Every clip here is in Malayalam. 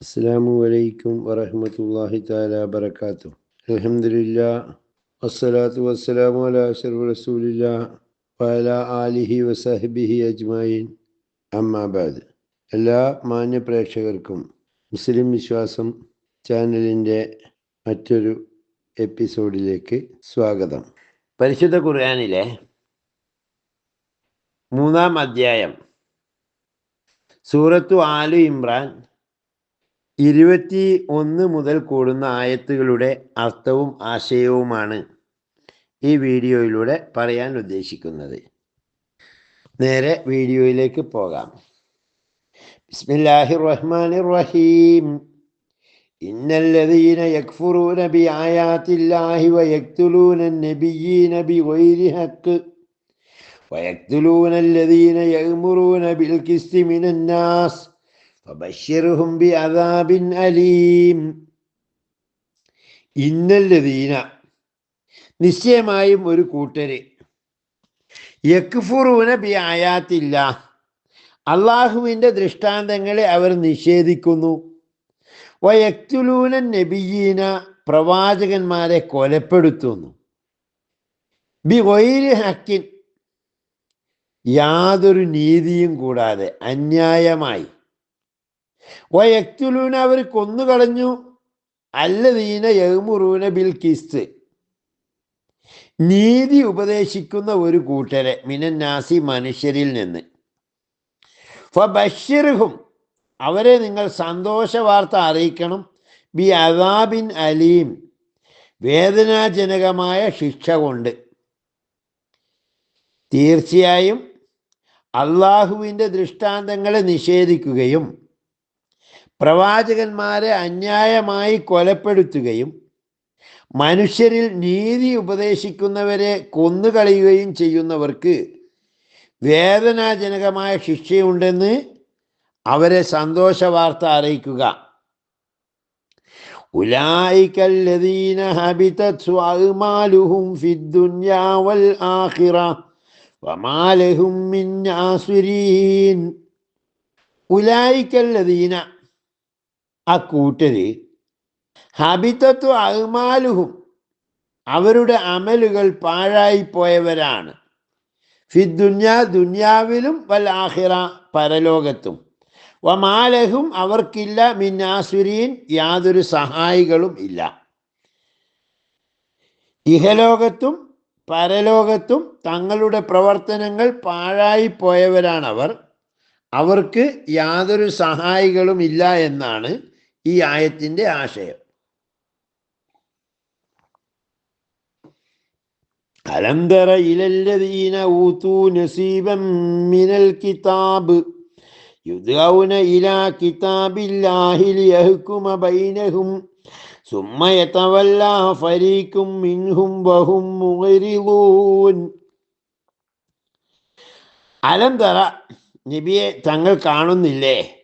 അസ്സാമു അലൈക്കും വറഹമത്തല്ലാഹി താല വബർക്കാത്തു അലഹമില്ല വസ്സലാത്തു വസ്സലാമു അല റസൂലില്ല വല ആലിഹി വസഹബിഹി അജ്മായിൻ അമ്മാബാദ് എല്ലാ മാന്യ പ്രേക്ഷകർക്കും മുസ്ലിം വിശ്വാസം ചാനലിന്റെ മറ്റൊരു എപ്പിസോഡിലേക്ക് സ്വാഗതം. പരിശുദ്ധ ഖുർആാനിലെ മൂന്നാം അധ്യായം സൂറത്തു ആലു ഇമ്രാൻ ഇരുപത്തി ഒന്ന് മുതൽ കൂടുന്ന ആയത്തുകളുടെ അർത്ഥവും ആശയവുമാണ് ഈ വീഡിയോയിലൂടെ പറയാൻ ഉദ്ദേശിക്കുന്നത് നേരെ വീഡിയോയിലേക്ക് പോകാം ബിസ്മില്ലാഹി റഹ്മാൻ റഹീം ഇന്നല്ലദീന യക്ഫുറൂന ബി ആയാത്തില്ലാഹി വയക്തുലൂന നബിയീന ബി ഗൈരി ഹക്ക് ويقتلون الذين يأمرون بالقسط من الناس فبشرهم بعذاب أليم ഇന്നല്ലതീന നിശ്ചയമായും ഒരു കൂട്ടര് യക്ഫുറൂന ബി ആയാത്തില്ല അള്ളാഹുവിൻ്റെ ദൃഷ്ടാന്തങ്ങളെ അവർ നിഷേധിക്കുന്നു വയക്തുലൂന നബിയീന പ്രവാചകന്മാരെ കൊലപ്പെടുത്തുന്നു ബി വൈരി ഹക്കിൻ യാതൊരു നീതിയും കൂടാതെ അന്യായമായി വയക്തുലൂന അവർ കൊന്നുകളഞ്ഞു അല്ലദീന യഹ്മുറൂന ബിൽ കിസ്ത്. നീതി ഉപദേശിക്കുന്ന ഒരു കൂട്ടരെ മിനന്നാസി മനുഷ്യരിൽ നിന്ന്. ഫബഷിർഹും അവരെ നിങ്ങൾ സന്തോഷ വാർത്ത അറിയിക്കണം. ബി അദാബിൻ അലീം വേദനാജനകമായ ശിക്ഷ കൊണ്ട്. തീർച്ചയായും അള്ളാഹുവിന്റെ ദൃഷ്ടാന്തങ്ങളെ നിഷേധിക്കുകയും പ്രവാചകന്മാരെ അന്യായമായി കൊലപ്പെടുത്തുകയും മനുഷ്യരിൽ നീതി ഉപദേശിക്കുന്നവരെ കൊന്നുകളയുകയും ചെയ്യുന്നവർക്ക് വേദനാജനകമായ ശിക്ഷയുണ്ടെന്ന് അവരെ സന്തോഷ വാർത്ത അറിയിക്കുക വൽ ആഖിറ വമാലഹും മിൻ ആ കൂട്ടര് ഹബിത്തത്വ അഹ്മാലുഹും അവരുടെ അമലുകൾ പാഴായി പോയവരാണ് ഫിദ്ദുന്യ ദുന്യാവിലും വൽ ആഹിറ പരലോകത്തും. വമാലഹും അവർക്കില്ല മിന്നാസുരീൻ യാതൊരു സഹായികളും ഇല്ല. ഇഹലോകത്തും പരലോകത്തും തങ്ങളുടെ പ്രവർത്തനങ്ങൾ പാഴായി പോയവരാണവർ അവർക്ക് യാതൊരു സഹായികളും ഇല്ല എന്നാണ് ഈ ആയത്തിന്റെ ആശയം. അലന്തറ ഇലല്ലദീന ഊത്തു നസീബം മിനൽ കിതാബ്. യുദ്ഗൗന ഇലാ കിതാബില്ലാഹി ലിയഹ്കുമ ബൈനഹും. യതവല്ലാ ഫരീഖും മിൻഹും വഹും മുഹരിവൂൻ അലന്തറ നബിയെ തങ്ങൾ കാണുന്നില്ലേ?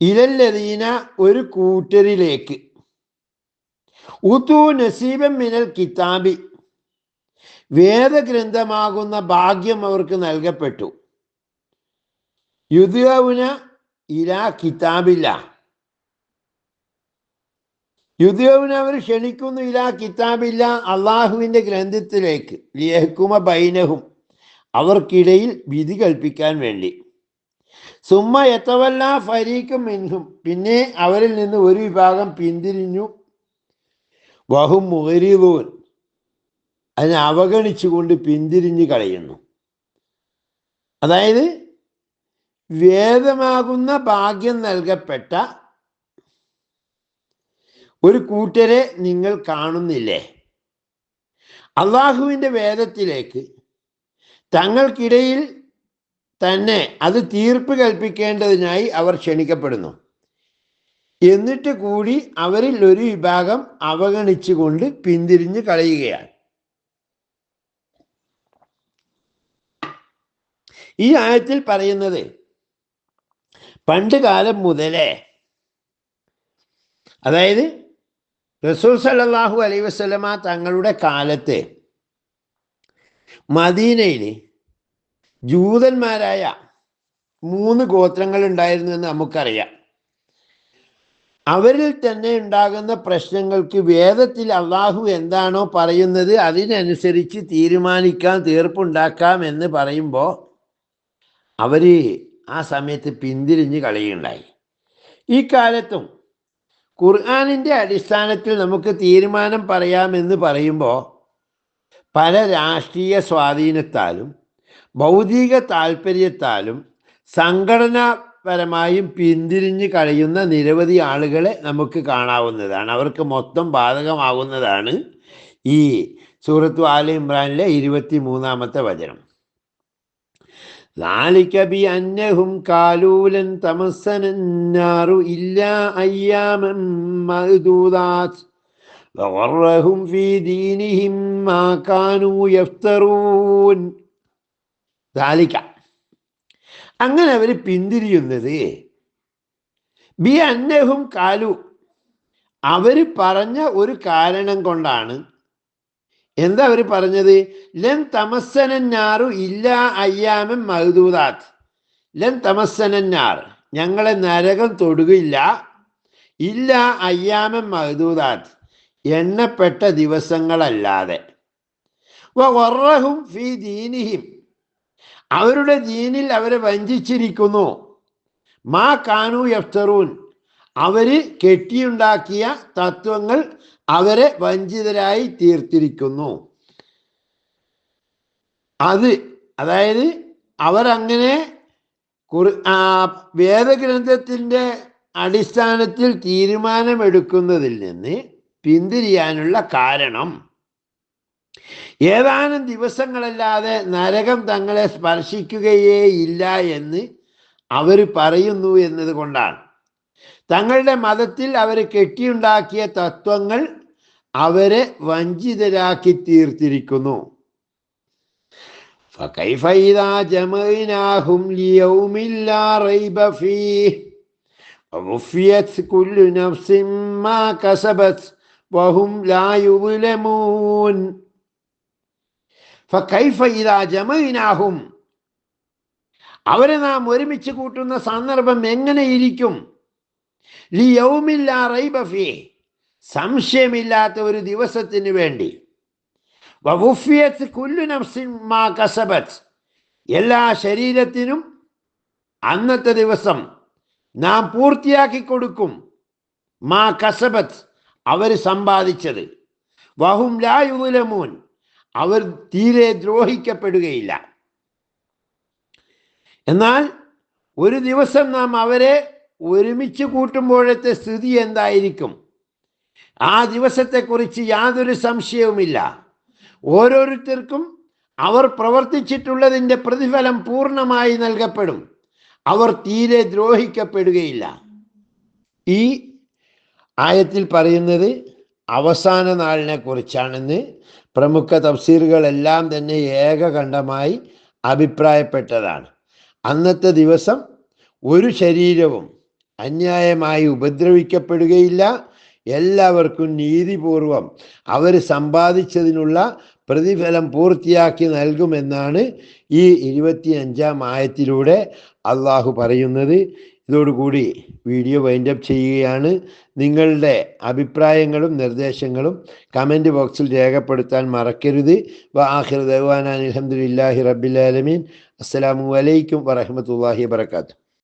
ഇലല്ലദീന ഒരു കൂട്ടരിലേക്ക്. ഉതു നസീബം മിനൽ കിതാബി. വേദഗ്രന്ഥമാകുന്ന ഭാഗ്യം അവർക്ക് നൽകപ്പെട്ടു. യുദ്ധവുന ഇലാ കിതാബില്ല. യുദ്ധവുന അവർ ക്ഷണിക്കുന്നു ഇലാ കിതാബില്ല അള്ളാഹുവിന്റെ ഗ്രന്ഥത്തിലേക്ക്. ലിയഹ്കുമ ബൈനഹും അവർക്കിടയിൽ വിധി കൽപ്പിക്കാൻ വേണ്ടി. സുമ്മ എത്തവല്ല ഫരീക്കും മിൻഹും. പിന്നെ അവരിൽ നിന്ന് ഒരു വിഭാഗം പിന്തിരിഞ്ഞു. വഹും മുഹരീദൂൻ അതിനെ അവഗണിച്ചുകൊണ്ട് പിന്തിരിഞ്ഞ് കളയുന്നു. അതായത് വേദമാകുന്ന ഭാഗ്യം നൽകപ്പെട്ട ഒരു കൂട്ടരെ നിങ്ങൾ കാണുന്നില്ലേ? അള്ളാഹുവിന്റെ വേദത്തിലേക്ക് തങ്ങൾക്കിടയിൽ തന്നെ അത് തീർപ്പ് കൽപ്പിക്കേണ്ടതിനായി അവർ ക്ഷണിക്കപ്പെടുന്നു. എന്നിട്ട് കൂടി അവരിൽ ഒരു വിഭാഗം അവഗണിച്ചുകൊണ്ട് പിന്തിരിഞ്ഞു കളയുകയാണ്. ഈ ആയത്തിൽ പറയുന്നത് പണ്ട് കാലം മുതലേ അതായത് റസൂൽ സല്ലാഹു അലൈ വസ്ലമ തങ്ങളുടെ കാലത്ത് മദീനയിൽ ജൂതന്മാരായ മൂന്ന് ഗോത്രങ്ങൾ ഉണ്ടായിരുന്നു എന്ന് നമുക്കറിയാം. അവരിൽ തന്നെ ഉണ്ടാകുന്ന പ്രശ്നങ്ങൾക്ക് വേദത്തിൽ അള്ളാഹു എന്താണോ പറയുന്നത് അതിനനുസരിച്ച് തീരുമാനിക്കാം തീർപ്പുണ്ടാക്കാം എന്ന് പറയുമ്പോൾ അവർ ആ സമയത്ത് പിന്തിരിഞ്ഞ് കളിയുണ്ടായി. ഈ കാലത്തും ഖുർആാനിന്റെ അടിസ്ഥാനത്തിൽ നമുക്ക് തീരുമാനം പറയാമെന്ന് പറയുമ്പോൾ പല രാഷ്ട്രീയ സ്വാധീനത്താലും ഭൗതിക താല്പര്യത്താലും സംഘടനാപരമായും പിന്തിരിഞ്ഞ് കളയുന്ന നിരവധി ആളുകളെ നമുക്ക് കാണാവുന്നതാണ് അവർക്ക് മൊത്തം ബാധകമാകുന്നതാണ് ഈ സൂറത്തു ആല ഇമ്രാനിലെ ഇരുപത്തി മൂന്നാമത്തെ വചനം ذلك بأنهم قالوا لن تمسنا النار إلا أياما معدودات وغرهم في دينهم ما كانوا يفترون ലാലിക്കാം അങ്ങനെ അവർ പിന്തിരിയുന്നത് ബി അന്നഹും കാലു. അവർ പറഞ്ഞ ഒരു കാരണം കൊണ്ടാണ്. എന്താ അവർ പറഞ്ഞത്? ലൻ തമസ്സനന്നാറു ഇല്ല അയ്യാമൻ മഹദൂദാത്ത് ലൻ തമസ്സനന്നാർ ഞങ്ങളെ നരകം തൊടുകയില്ല. ഇല്ല അയ്യാമൻ മഹദൂദാത്ത് എണ്ണപ്പെട്ട ദിവസങ്ങളല്ലാതെ. ഫി ദീനിഹിം. അവരുടെ ദീനിൽ അവരെ വഞ്ചിച്ചിരിക്കുന്നു. മാ കാനു യഫ്തറൂൻ. അവർ കെട്ടിയുണ്ടാക്കിയ തത്വങ്ങൾ അവരെ വഞ്ചിതരായി തീർത്തിരിക്കുന്നു. അത് അതായത് അവരങ്ങനെ കുറി വേദഗ്രന്ഥത്തിന്റെ അടിസ്ഥാനത്തിൽ തീരുമാനമെടുക്കുന്നതിൽ നിന്ന് പിന്തിരിയാനുള്ള കാരണം ഏതാനും ദിവസങ്ങളല്ലാതെ നരകം തങ്ങളെ സ്പർശിക്കുകയേ ഇല്ല എന്ന് അവർ പറയുന്നു എന്നതുകൊണ്ടാണ്. തങ്ങളുടെ മതത്തിൽ അവർ കെട്ടിയുണ്ടാക്കിയ തത്വങ്ങൾ അവരെ വഞ്ചിതരാക്കി തീർത്തിരിക്കുന്നു. ജമൈനാഹും. അവരെ നാം ഒരുമിച്ച് കൂട്ടുന്ന സന്ദർഭം എങ്ങനെയിരിക്കും? സംശയമില്ലാത്ത ഒരു ദിവസത്തിന് വേണ്ടി. കുല്ലു മാ എല്ലാ ശരീരത്തിനും അന്നത്തെ ദിവസം നാം പൂർത്തിയാക്കി കൊടുക്കും മാ കസബത്ത് അവർ സമ്പാദിച്ചത്. വഹും ലായുലമൂൻ അവർ തീരെ ദ്രോഹിക്കപ്പെടുകയില്ല. എന്നാൽ ഒരു ദിവസം നാം അവരെ ഒരുമിച്ച് കൂട്ടുമ്പോഴത്തെ സ്ഥിതി എന്തായിരിക്കും? ആ ദിവസത്തെക്കുറിച്ച് യാതൊരു സംശയവുമില്ല. ഓരോരുത്തർക്കും അവർ പ്രവർത്തിച്ചിട്ടുള്ളതിന്റെ പ്രതിഫലം പൂർണമായി നൽകപ്പെടും. അവർ തീരെ ദ്രോഹിക്കപ്പെടുകയില്ല. ഈ ആയത്തിൽ പറയുന്നത് അവസാന നാളിനെ കുറിച്ചാണെന്ന് പ്രമുഖ തഫ്സീറുകളെല്ലാം തന്നെ ഏകകണ്ഠമായി അഭിപ്രായപ്പെട്ടതാണ്. അന്നത്തെ ദിവസം ഒരു ശരീരവും അന്യായമായി ഉപദ്രവിക്കപ്പെടുകയില്ല. എല്ലാവർക്കും നീതിപൂർവം അവർ സമ്പാദിച്ചതിനുള്ള പ്രതിഫലം പൂർത്തിയാക്കി നൽകുമെന്നാണ് ഈ ഇരുപത്തിയഞ്ചാം ആയത്തിലൂടെ അള്ളാഹു പറയുന്നത്. ഇതോടുകൂടി വീഡിയോ വൈൻഡപ്പ് ചെയ്യുകയാണ്. നിങ്ങളുടെ അഭിപ്രായങ്ങളും നിർദ്ദേശങ്ങളും കമന്റ് ബോക്സിൽ രേഖപ്പെടുത്താൻ മറക്കരുത്. വാഹിർ ദവാൻ അലഹമുല്ലാഹി റബ്ബിലാലമീൻ അസ്സലാമു അലൈക്കും വറഹമത്തല്ലാഹി വാത്തു